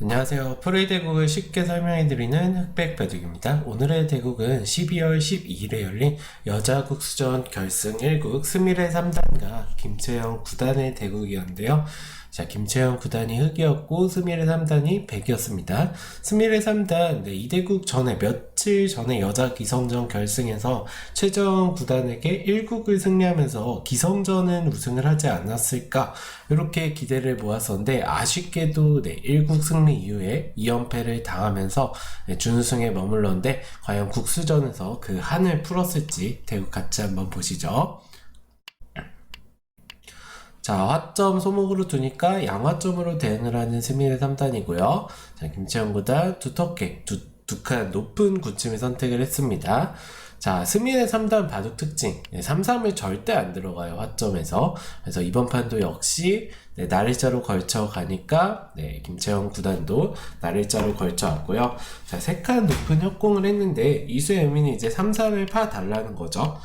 안녕하세요. 프로의 대국을 쉽게 설명해드리는 흑백 바둑입니다. 오늘의 대국은 12월 12일에 열린 여자 국수전 결승 1국 스미레 3단과 김채영 9단의 대국이었는데요. 자, 김채영 9단이 흑이었고 스미레 3단이 백이었습니다. 스미레 3단 네, 이 대국 전에 며칠 전에 여자 기성전 결승에서 최정 9단에게 1국을 승리하면서 기성전은 우승을 하지 않았을까 이렇게 기대를 모았었는데 아쉽게도 네, 1국 승리 이후에 2연패를 당하면서 네, 준우승에 머물렀는데 과연 국수전에서 그 한을 풀었을지 대국 같이 한번 보시죠. 자, 화점 소목으로 두니까 양화점으로 대응을 하는 스미의 3단이고요. 자, 김채영 구단 두텁게 두, 두 칸 높은 구침을 선택을 했습니다. 자, 스미의 3단 바둑 특징. 네, 3-3을 절대 안 들어가요, 화점에서. 그래서 이번 판도 역시 네, 날일자로 걸쳐 가니까 네, 김채영 구단도 날일자로 걸쳐 왔고요. 자, 세칸 높은 협공을 했는데 의미는 이제 3-3을 파 달라는 거죠.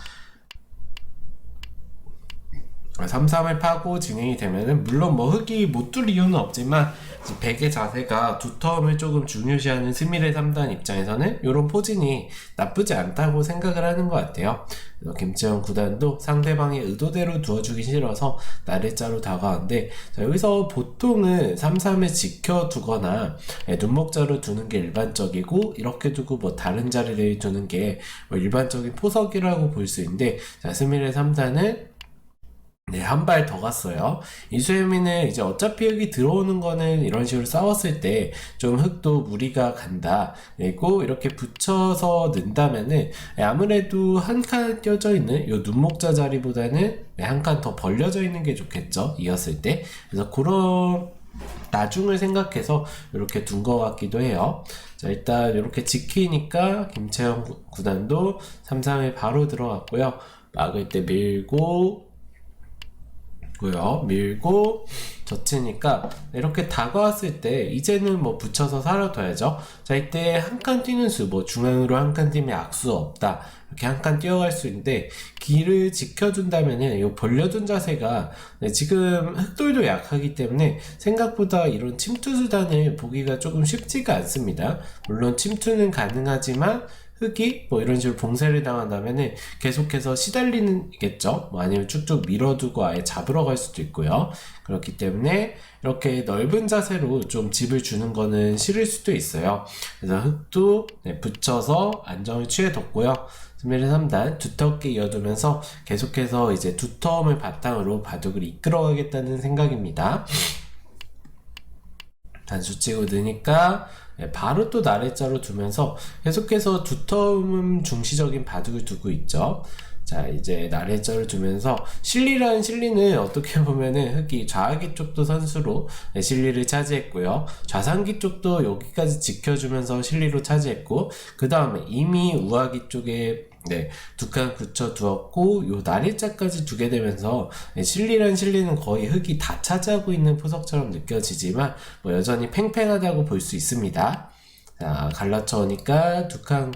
3-3을 파고 진행이 되면은 물론 뭐 흑이 못 뚫을 이유는 없지만 백의 자세가 두터움을 조금 중요시하는 스미레 3단 입장에서는 이런 포진이 나쁘지 않다고 생각을 하는 것 같아요. 김채영 구단도 상대방의 의도대로 두어주기 싫어서 나래자로 다가왔는데 자, 여기서 보통은 3-3을 지켜두거나 예, 눈목자로 두는 게 일반적이고 이렇게 두고 뭐 다른 자리를 두는 게 뭐 일반적인 포석이라고 볼 수 있는데 자, 스미레 3단은 네, 한 발 더 갔어요. 이수혜민은 이제 어차피 여기 들어오는 거는 이런 식으로 싸웠을 때 좀 흙도 무리가 간다. 그리고 이렇게 붙여서 넣는다면은 아무래도 한 칸 껴져 있는 요 눈목자 자리보다는 네, 한칸 더 벌려져 있는 게 좋겠죠. 이었을 때. 그래서 그런 나중을 생각해서 이렇게 둔 것 같기도 해요. 자, 일단 이렇게 지키니까 김채영 구- 구단도 3-3에 바로 들어갔고요. 막을 때 밀고 고요. 밀고 젖히니까 이렇게 다가왔을 때 이제는 뭐 붙여서 살아둬야죠. 자 이때 한 칸 뛰는 수 뭐 중앙으로 한 칸 뛰면 악수 없다. 이렇게 한 칸 뛰어갈 수 있는데 길을 지켜준다면은 이 벌려둔 자세가 네, 지금 흑돌도 약하기 때문에 생각보다 이런 침투 수단을 보기가 조금 쉽지가 않습니다. 물론 침투는 가능하지만 흙이 뭐 이런 식으로 봉쇄를 당한다면은 계속해서 시달리는겠죠. 뭐 아니면 쭉쭉 밀어두고 아예 잡으러 갈 수도 있고요. 그렇기 때문에 이렇게 넓은 자세로 좀 집을 주는 거는 싫을 수도 있어요. 그래서 흙도 네, 붙여서 안정을 취해뒀고요. 스미르 3단 두텁게 이어두면서 계속해서 이제 두터움을 바탕으로 바둑을 이끌어가겠다는 생각입니다. 단수 치고 느니까 네, 바로 또 나래자로 두면서 계속해서 두터움 중시적인 바둑을 두고 있죠. 자, 이제 나래자를 두면서 실리라는 실리는 어떻게 보면은 흑이 좌하기 쪽도 선수로 네, 실리를 차지했고요. 좌상기 쪽도 여기까지 지켜주면서 실리로 차지했고, 그 다음에 이미 우하기 쪽에 네, 두칸 굳혀 두었고, 요 나래자까지 두게 되면서 네, 실리란 실리는 거의 흑이 다 차지하고 있는 포석처럼 느껴지지만, 뭐 여전히 팽팽하다고 볼 수 있습니다. 자, 갈라쳐오니까 두 칸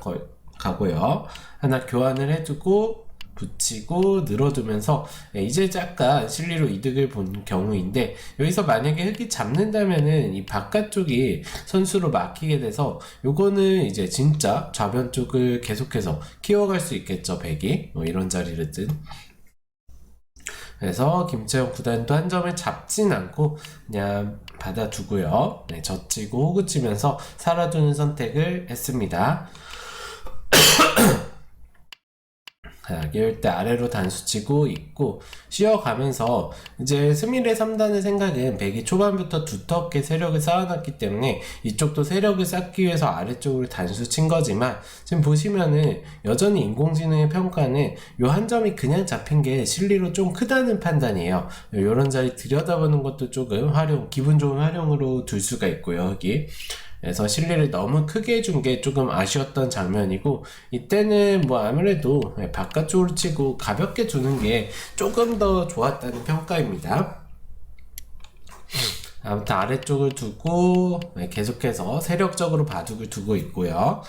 가고요. 하나 교환을 해두고, 붙이고 늘어두면서 예, 이제 약간 실리로 이득을 본 경우인데 여기서 만약에 흙이 잡는다면은 이 바깥쪽이 선수로 막히게 돼서 요거는 이제 진짜 좌변 쪽을 계속해서 키워갈 수 있겠죠 백이? 뭐 이런 자리든. 그래서 김채영 구단도 한 점을 잡진 않고 그냥 받아두고요. 네, 젖히고 호구 치면서 살아두는 선택을 했습니다 자, 이럴 때 아래로 단수 치고 있고 쉬어가면서 이제 스미레 3단의 생각은 백이 초반부터 두텁게 세력을 쌓아놨기 때문에 이쪽도 세력을 쌓기 위해서 아래쪽으로 단수 친 거지만 지금 보시면은 여전히 인공지능의 평가는 요 한 점이 그냥 잡힌 게 실리로 좀 크다는 판단이에요. 요런 자리 들여다보는 것도 조금 활용, 기분 좋은 활용으로 둘 수가 있고요, 여기. 그래서 실리를 너무 크게 해준 게 조금 아쉬웠던 장면이고 이때는 뭐 아무래도 바깥쪽으로 치고 가볍게 두는 게 조금 더 좋았다는 평가입니다. 아무튼 아래쪽을 두고 네, 계속해서 세력적으로 바둑을 두고 있고요.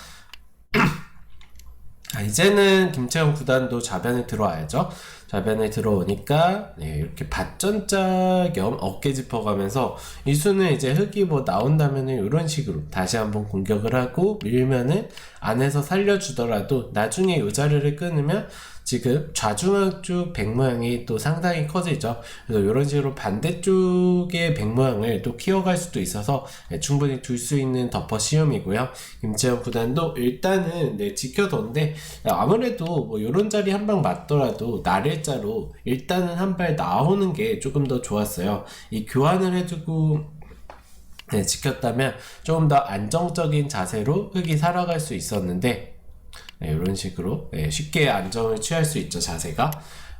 아, 이제는 김채영 구단도 좌변에 들어와야죠. 좌변에 들어오니까 네, 이렇게 밭전자 겸 어깨 짚어가면서 이 수는 이제 흙이 뭐 나온다면은 이런 식으로 다시 한번 공격을 하고 밀면은 안에서 살려주더라도 나중에 이 자리를 끊으면 지금 좌중앙쪽 백 모양이 또 상당히 커지죠. 그래서 이런 식으로 반대쪽의 백 모양을 또 키워갈 수도 있어서 네, 충분히 둘 수 있는 덮어 시험이고요. 김재현 구단도 일단은 네, 지켜뒀는데 아무래도 뭐 이런 자리 한 방 맞더라도 날 일자로 일단은 한 발 나오는 게 조금 더 좋았어요. 이 교환을 해주고 네, 지켰다면 조금 더 안정적인 자세로 흙이 살아갈 수 있었는데 네, 이런 식으로 네, 쉽게 안정을 취할 수 있죠 자세가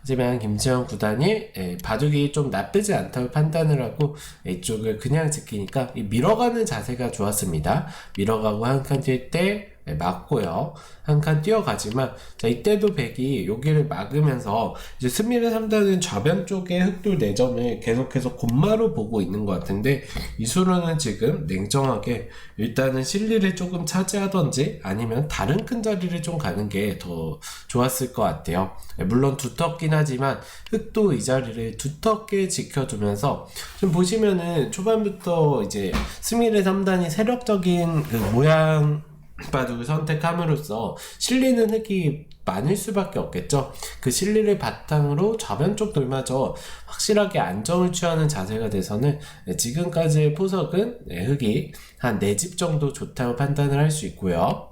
하지만 김지현 구단이 예, 바둑이 좀 나쁘지 않다고 판단을 하고 이쪽을 그냥 지키니까 이 밀어가는 자세가 좋았습니다 밀어가고 한 칸 뛸때 네, 맞고요 한 칸 뛰어가지만 자 이때도 백이 여기를 막으면서 이제 스미르 3단은 좌변 쪽에 흑돌 4점을 계속해서 곰마로 보고 있는 것 같은데 이수로는 지금 냉정하게 일단은 실리를 조금 차지하던지 아니면 다른 큰 자리를 좀 가는 게 더 좋았을 것 같아요. 네, 물론 두텁긴 하지만 흑도 이 자리를 두텁게 지켜두면서 좀 보시면은 초반부터 이제 스미르 3단이 세력적인 그 모양 바둑을 선택함으로써 실리는 흙이 많을 수밖에 없겠죠. 그 실리를 바탕으로 좌변 쪽 돌마저 확실하게 안정을 취하는 자세가 돼서는 네, 지금까지의 포석은 네, 흙이 한 4집 정도 좋다고 판단을 할 수 있고요.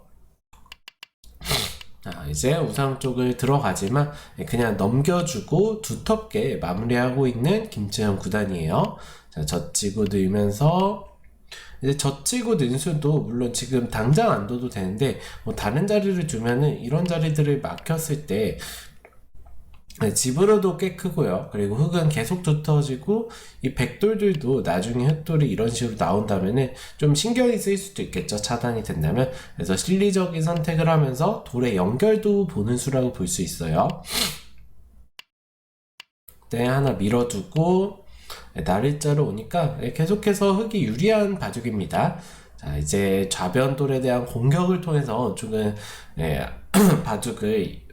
자, 이제 우상 쪽을 들어가지만 그냥 넘겨주고 두텁게 마무리하고 있는 김채영 구단이에요. 자, 젖히고 늘면서 이제 젖히고 는수도 물론 지금 당장 안 둬도 되는데 뭐 다른 자리를 두면은 이런 자리들을 막혔을 때 네, 집으로도 꽤 크고요. 그리고 흙은 계속 두터워지고 이 백돌들도 나중에 흙돌이 이런 식으로 나온다면은 좀 신경이 쓰일 수도 있겠죠. 차단이 된다면. 그래서 실리적인 선택을 하면서 돌의 연결도 보는 수라고 볼 수 있어요. 네, 하나 밀어두고 네, 날일자로 오니까 네, 계속해서 흙이 유리한 바둑입니다. 자, 이제 좌변돌에 대한 공격을 통해서 조금 네, 바둑을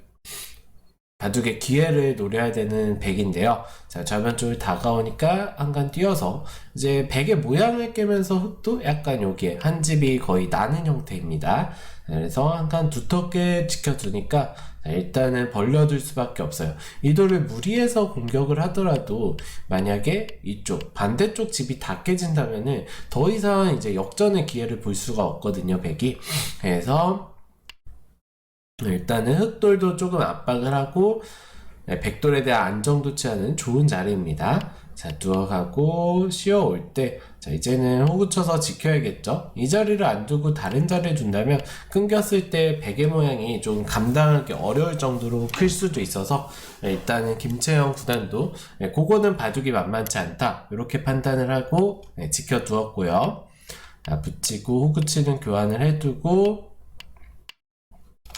바둑의 기회를 노려야 되는 백인데요. 자, 좌변 쪽을 다가오니까 한간 뛰어서 이제 백의 모양을 깨면서 흙도 약간 여기에 한 집이 거의 나는 형태입니다. 그래서 한간 두텁게 지켜두니까 자, 일단은 벌려둘 수밖에 없어요. 이 돌을 무리해서 공격을 하더라도 만약에 이쪽 반대쪽 집이 다 깨진다면은 더 이상 이제 역전의 기회를 볼 수가 없거든요. 백이. 그래서 일단은 흑돌도 조금 압박을 하고 네, 백돌에 대한 안정도 취하는 좋은 자리입니다. 자, 누워가고 쉬어올 때, 자, 이제는 호구 쳐서 지켜야겠죠? 이 자리를 안 두고 다른 자리를 둔다면 끊겼을 때 베개 모양이 좀 감당하기 어려울 정도로 클 수도 있어서 네, 일단은 김채영 구단도 네, 그거는 바둑이 만만치 않다. 이렇게 판단을 하고 네, 지켜두었고요. 자, 붙이고 호구 치는 교환을 해두고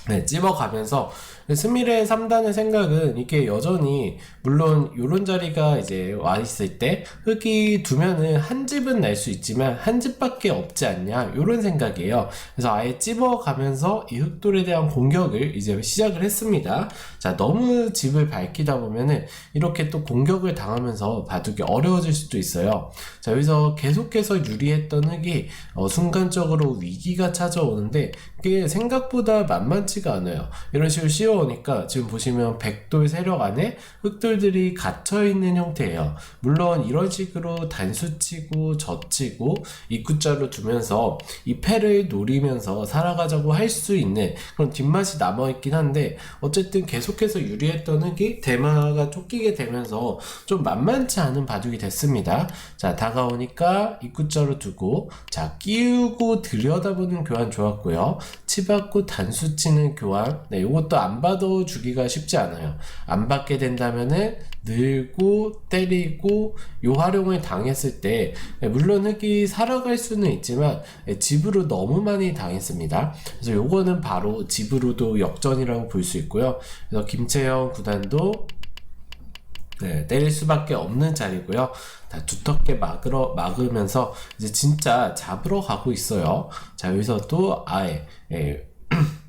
네, 찝어가면서 스미레 3단의 생각은 이게 여전히 물론 요런 자리가 이제 와 있을 때 흙이 두면은 한 집은 날 수 있지만 한 집밖에 없지 않냐 요런 생각이에요. 그래서 아예 찝어가면서 이 흙돌에 대한 공격을 이제 시작을 했습니다. 자, 너무 집을 밝히다 보면은 이렇게 또 공격을 당하면서 바둑이 어려워질 수도 있어요. 자, 여기서 계속해서 유리했던 흙이 어, 순간적으로 위기가 찾아오는데 그게 생각보다 만만치가 않아요. 이런 식으로 씌워오니까 지금 보시면 백돌 세력 안에 흑돌들이 갇혀있는 형태예요. 물론 이런 식으로 단수치고 젖히고 입구자로 두면서 이 패를 노리면서 살아가자고 할 수 있는 그런 뒷맛이 남아있긴 한데 어쨌든 계속해서 유리했던 흑이 대마가 쫓기게 되면서 좀 만만치 않은 바둑이 됐습니다. 자 다가오니까 입구자로 두고 자 끼우고 들여다보는 교환 좋았고요. 치받고 단수 치는 교환. 네 이것도 안 봐도 주기가 쉽지 않아요. 안 받게 된다면은 늘고 때리고 요 활용을 당했을 때 네, 물론 흙이 살아갈 수는 있지만 네, 집으로 너무 많이 당했습니다. 그래서 요거는 바로 집으로도 역전이라고 볼 수 있고요. 그래서 김채영 구단도 네, 때릴 수밖에 없는 자리고요. 다 두텁게 막으러 막으면서 이제 진짜 잡으러 가고 있어요. 자 여기서 또 아예 예,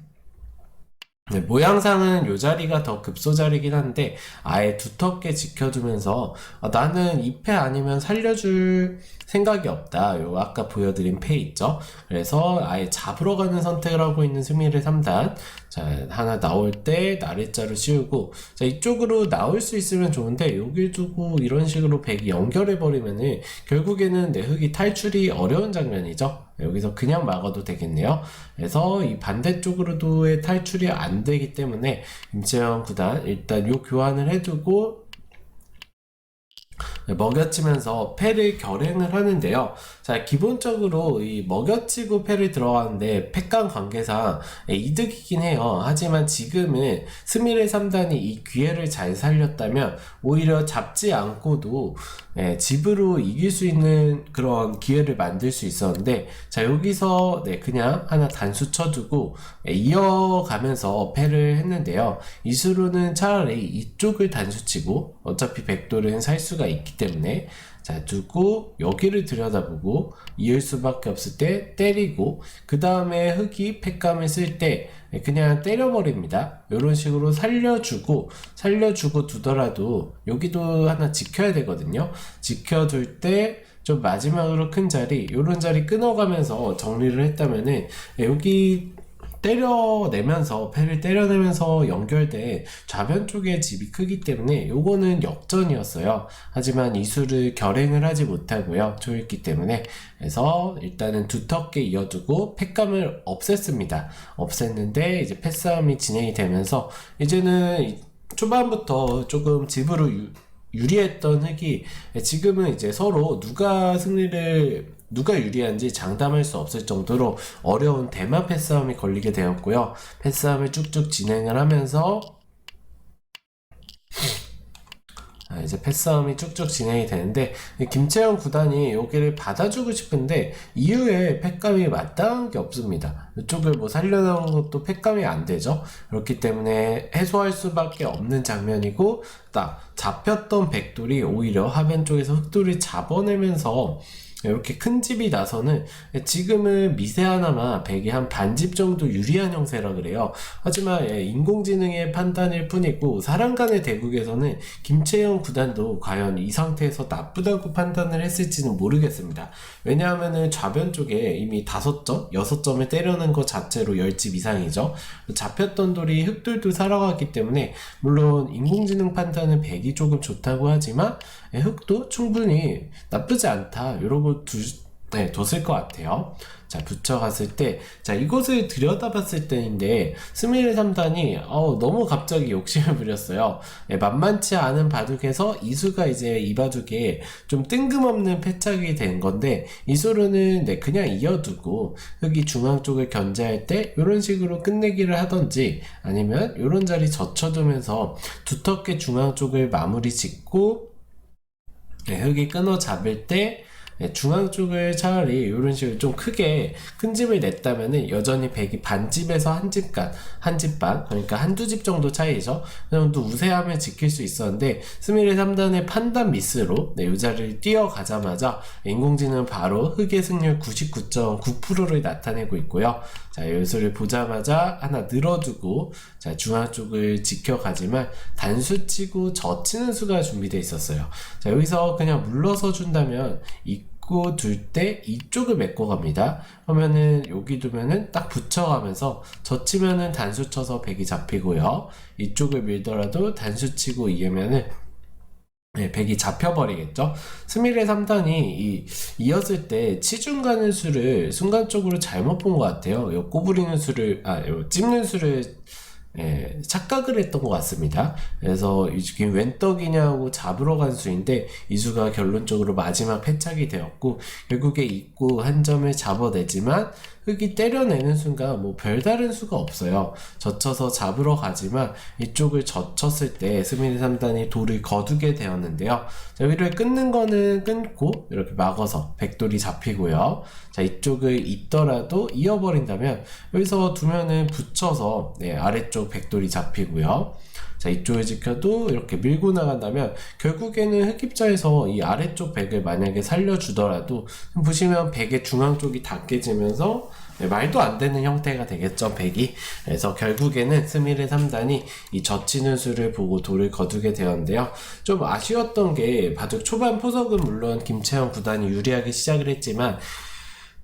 네, 모양상은 요 자리가 더 급소자리긴 한데 아예 두텁게 지켜두면서 아, 나는 이 패 아니면 살려줄 생각이 없다. 요 아까 보여드린 패 있죠? 그래서 아예 잡으러 가는 선택을 하고 있는 스미르 3단. 자, 하나 나올 때 나래자로 씌우고 자, 이쪽으로 나올 수 있으면 좋은데 여길 두고 이런 식으로 백이 연결해 버리면은 결국에는 내 흙이 탈출이 어려운 장면이죠. 여기서 그냥 막아도 되겠네요. 그래서 이 반대쪽으로도의 탈출이 안 되기 때문에 임채영 구단 일단 요 교환을 해두고 먹여치면서 패를 결행을 하는데요. 자, 기본적으로 이 먹여치고 패를 들어가는데 패강 관계상 이득이긴 해요. 하지만 지금은 스미레 3단이 이 기회를 잘 살렸다면 오히려 잡지 않고도 예, 집으로 이길 수 있는 그런 기회를 만들 수 있었는데 자 여기서 네, 그냥 하나 단수 쳐두고 예, 이어가면서 패를 했는데요. 이수로는 차라리 이쪽을 단수 치고 어차피 백돌은 살 수가 있기 때문에 자 두고 여기를 들여다보고 이을 수밖에 없을 때 때리고 그 다음에 흙이 팩감을 쓸 때 그냥 때려버립니다. 이런 식으로 살려주고 살려주고 두더라도 여기도 하나 지켜야 되거든요. 지켜둘 때 좀 마지막으로 큰 자리 요런 자리 끊어가면서 정리를 했다면은 여기 때려내면서 패를 때려내면서 연결돼 좌변 쪽에 집이 크기 때문에 요거는 역전이었어요. 하지만 이수를 결행을 하지 못하고요. 조였기 때문에 그래서 일단은 두텁게 이어두고 패감을 없앴습니다. 없앴는데 이제 패싸움이 진행이 되면서 이제는 초반부터 조금 집으로 유, 유리했던 흙이 지금은 이제 서로 누가 승리를 누가 유리한지 장담할 수 없을 정도로 어려운 대만 패싸움이 걸리게 되었고요. 패싸움을 쭉쭉 진행을 하면서 아, 이제 패싸움이 쭉쭉 진행이 되는데 김채영 구단이 여기를 받아주고 싶은데 이후에 패감이 마땅한 게 없습니다. 이쪽을 뭐 살려놓은 것도 패감이 안 되죠. 그렇기 때문에 해소할 수밖에 없는 장면이고 딱 잡혔던 백돌이 오히려 하변 쪽에서 흑돌을 잡아내면서 이렇게 큰 집이 나서는 지금은 미세 하나마 100이 한 반집 정도 유리한 형세라 그래요. 하지만 예, 인공지능의 판단일 뿐이고 사람 간의 대국에서는 김채영 구단도 과연 이 상태에서 나쁘다고 판단을 했을지는 모르겠습니다. 왜냐하면은 좌변 쪽에 이미 5점, 6점을 때려는 것 자체로 10집 이상이죠. 잡혔던 돌이 흑돌도 살아갔기 때문에 물론 인공지능 판단은 100이 조금 좋다고 하지만 예, 흑도 충분히 나쁘지 않다. 이러고 두, 네, 뒀을 것 같아요. 자, 붙여갔을 때, 자, 이것을 들여다봤을 때인데, 스미르 3단이, 어 너무 갑자기 욕심을 부렸어요. 예, 만만치 않은 바둑에서 이수가 이제 이 바둑에 좀 뜬금없는 패착이 된 건데, 이수로는 네, 그냥 이어두고, 여기 중앙 쪽을 견제할 때, 이런 식으로 끝내기를 하던지, 아니면 이런 자리 젖혀두면서 두텁게 중앙 쪽을 마무리 짓고, 네, 흙이 끊어 잡을 때 네, 중앙 쪽을 차라리 이런 식으로 좀 크게 큰 집을 냈다면은 여전히 백이 반집에서 한 집간 한 집 반 그러니까 한두 집 정도 차이죠. 그 정도 우세함을 지킬 수 있었는데 스미르 3단의 판단 미스로 네, 이 자리를 뛰어가자마자 인공지능은 바로 흑의 승률 99.9%를 나타내고 있고요. 자 여기서를 보자마자 하나 늘어두고 자 중앙 쪽을 지켜가지만 단수 치고 젖히는 수가 준비되어 있었어요. 자 여기서 그냥 물러서 준다면 이 입고 둘때 이쪽을 메꿔 갑니다. 그러면은 여기 두면은 딱 붙여가면서 젖히면은 단수 쳐서 백이 잡히고요. 이쪽을 밀더라도 단수 치고 이으면은 네, 백이 잡혀버리겠죠. 스미레 3단이 이, 이었을 때 치중 가는 수를 순간적으로 잘못 본 것 같아요. 요 꼬부리는 수를, 아, 요 찝는 수를 예, 착각을 했던 것 같습니다. 그래서 이게 웬 떡이냐고 잡으러 간 수인데 이수가 결론적으로 마지막 패착이 되었고 결국에 입구 한 점을 잡아내지만 흙이 때려내는 순간 뭐 별다른 수가 없어요. 젖혀서 잡으러 가지만 이쪽을 젖혔을 때 스미드 3단이 돌을 거두게 되었는데요. 자, 여기를 끊는 거는 끊고 이렇게 막아서 백돌이 잡히고요. 자, 이쪽을 있더라도 이어버린다면 여기서 두면은 붙여서 네, 아래쪽 백돌이 잡히고요. 자, 이쪽을 지켜도 이렇게 밀고 나간다면 결국에는 흑입자에서 이 아래쪽 백을 만약에 살려주더라도 보시면 백의 중앙 쪽이 다 깨지면서 네, 말도 안 되는 형태가 되겠죠, 백이. 그래서 결국에는 스미레 3단이 이 젖히는 수를 보고 돌을 거두게 되었는데요. 좀 아쉬웠던 게 바둑 초반 포석은 물론 김채영 구단이 유리하게 시작을 했지만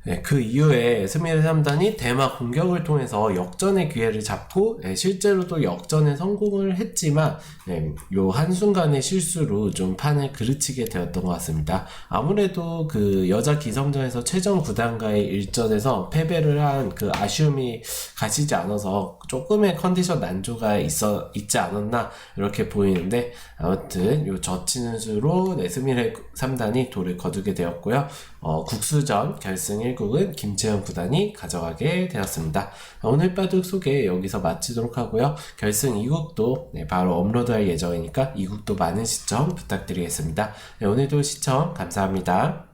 네, 그 이후에 스미레 3단이 대마 공격을 통해서 역전의 기회를 잡고 네, 실제로도 역전에 성공을 했지만 네, 요 한순간의 실수로 좀 판을 그르치게 되었던 것 같습니다. 아무래도 그 여자 기성전에서 최정 구단과의 일전에서 패배를 한 그 아쉬움이 가시지 않아서 조금의 컨디션 난조가 있어 있지 않았나 이렇게 보이는데 아무튼 요 젖히는 수로 네, 스미레 3단이 돌을 거두게 되었고요. 어, 국수전 결승 1 국은 김채영 구단이 가져가게 되었습니다. 오늘 바둑 소개 여기서 마치도록 하고요. 결승 2국도 네, 바로 업로드할 예정이니까 2국도 많은 시청 부탁드리겠습니다. 네, 오늘도 시청 감사합니다.